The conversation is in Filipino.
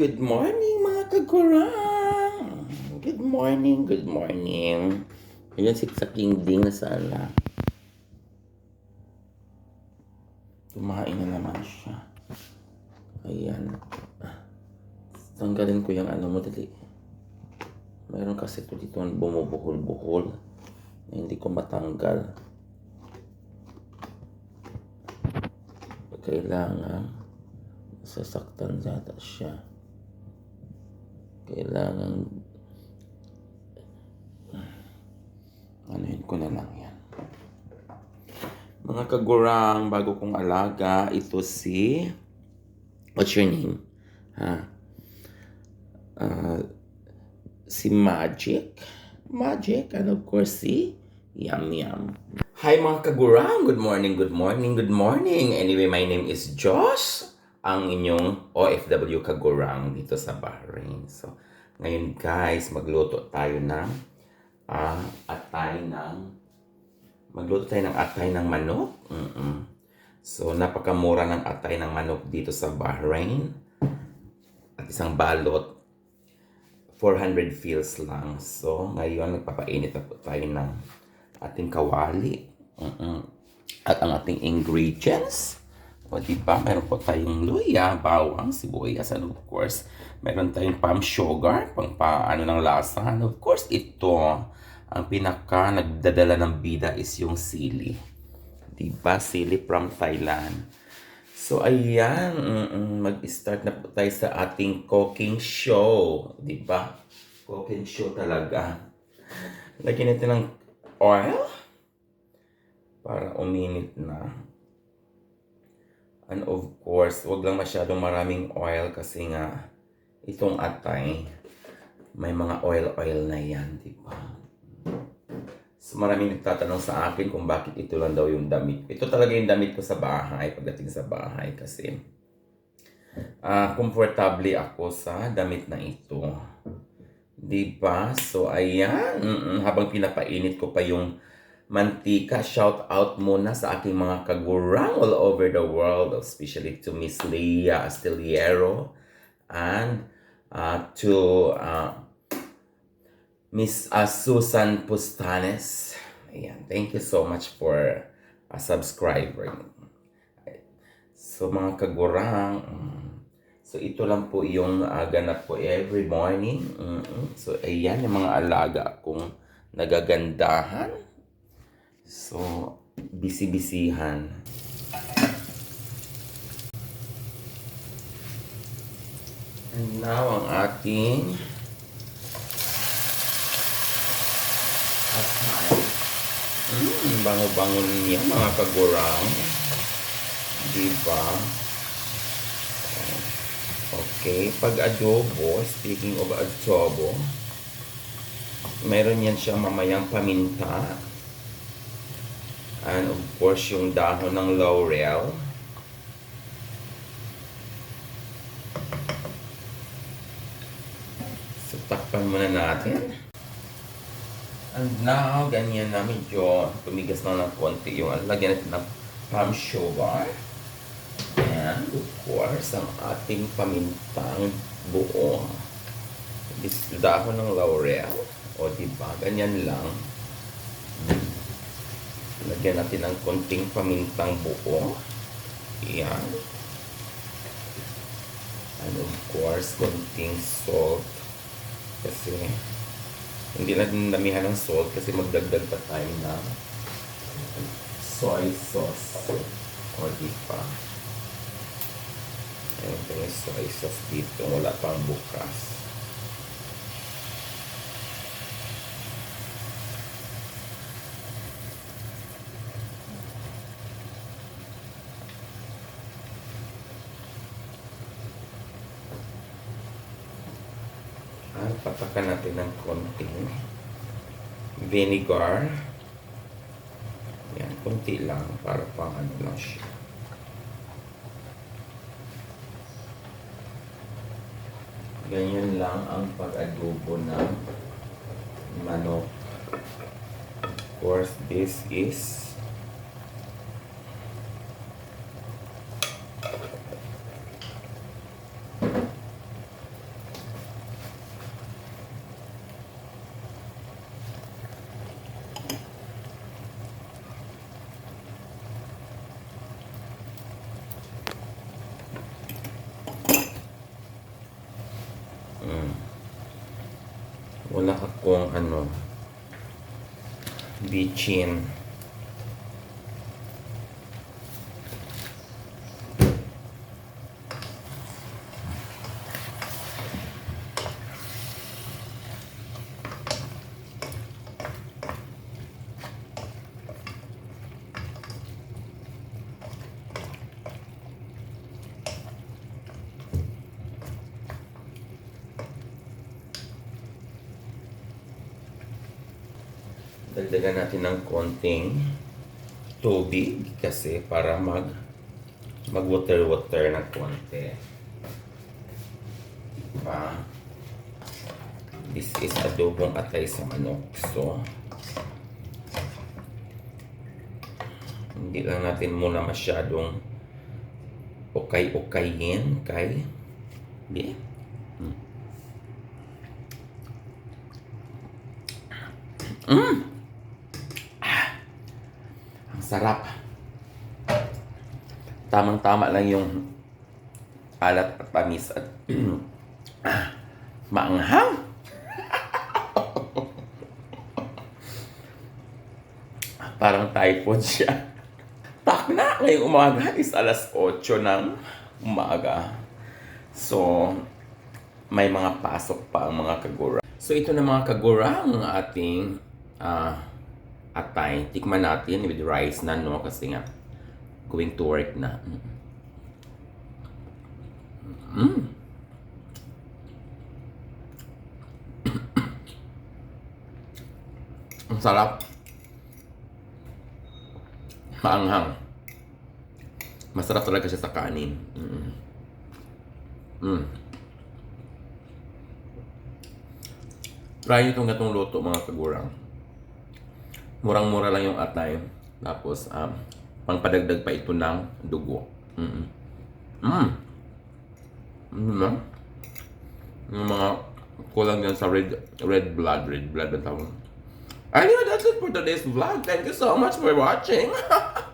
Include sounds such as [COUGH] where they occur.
Good morning mga kagurang! Good morning, good morning. Ayan si Saking Ding na sana. Kumain na naman siya. Ayan. Tanggalin ko yung ano mo dali. Mayroon kasi ito dito bumubuhol-buhol na hindi ko matanggal. Kailangan sasaktan yata siya. Kailangan anuhin ko na lang yan. Mga kagurang, bago kong alaga, ito si... What's your name? Ha? Ah, si Magic. Magic. And of course, si Yum Yum. Hi mga kagurang! Good morning, good morning, good morning! Anyway, my name is Josh, ang inyong OFW kagurang dito sa Bahrain. So, ngayon guys, magluto tayo ng ah, atay ng magluto tayo ng atay ng manok. Mm-mm. So, napakamura ng atay ng manok dito sa Bahrain. At isang balot, 400 fils lang. So, ngayon, nagpapainit na po tayo ng ating kawali. Mm-mm. At ang ating ingredients. O, di ba? Meron po tayong luya, bawang, sibuyas, and of course, meron tayong palm sugar, pang paano ng lasa. And of course, ito, ang pinaka nagdadala ng bida is yung sili. Di ba? Sili from Thailand. So, ayan, mag-start na po tayo sa ating cooking show. Di ba? Cooking show talaga. Lagyan natin ng oil para uminit na. And of course, wag lang masyadong maraming oil kasi nga itong atay, may mga oil-oil na yan, di ba? So maraming nagtatanong sa akin kung bakit ito lang daw yung damit. Ito talaga yung damit ko sa bahay, pagdating sa bahay kasi ah komportable ako sa damit na ito. Di ba? So ayan, mm-mm, habang pinapainit ko pa yung mantika, shout out muna sa aking mga kagurang all over the world, especially to Miss Leah Astillero and uh, to uh, Miss uh, Susan Pustanes. Ayan, thank you so much for a subscriber. So mga kagurang, mm, so ito lang po yung uh, ganap ko every morning. Mm-mm. So ayan yung mga alaga kong nagagandahan. So, bisi-bisihan. And now, ang ating atay. Mm, bango-bango niya mga kagurang. Diba? Okay, pag adobo, speaking of adobo, meron yan siyang mamayang paminta. And of course, yung dahon ng laurel. So, takpan muna natin. And now, ganyan na medyo tumigas na ng konti yung lagyan natin ng palm sugar. And of course, ang ating pamintang buo. This dahon ng laurel. O diba, ganyan lang. Lagyan natin ng konting pamintang buo. Yan. And of course, konting salt. Kasi, hindi natin damihan ng salt kasi magdagdag pa tayo ng soy sauce. O di pa. Ayan soy sauce dito. Wala pang bukas. At patakan natin ng konting vinegar. Yan, konti lang para pang ano lang siya. Ganyan lang ang pag-adobo ng manok. Of course, this is Wala ka kung ano, bitchin. Dagdagan natin ng konting tubig kasi para mag mag water water ng konti. Pa. This is adobong atay sa manok. So, hindi lang natin muna masyadong ukay-ukayin kay di Ang sarap. Tamang-tama lang yung alat at tamis at [CLEARS THROAT] maanghang. [LAUGHS] Parang typhoid siya. Tak na ngayong umaga is alas 8 ng umaga. So, may mga pasok pa ang mga kagura. So, ito na mga kagura ang ating ah, atay. Tikman natin with rice na, no? Kasi nga, going to work na. Mm. Ang sarap. Maanghang. Masarap talaga siya sa kanin. Mm. Mm. Try nyo itong gatong luto mga kagurang. Murang-mura lang yung atay. Tapos, um, pangpadagdag pa ito ng dugo. Mm. Mm. Mm. Yung mga kulang yan sa red red blood, red blood ang tawag. Anyway, that's it for today's vlog. Thank you so much for watching. [LAUGHS]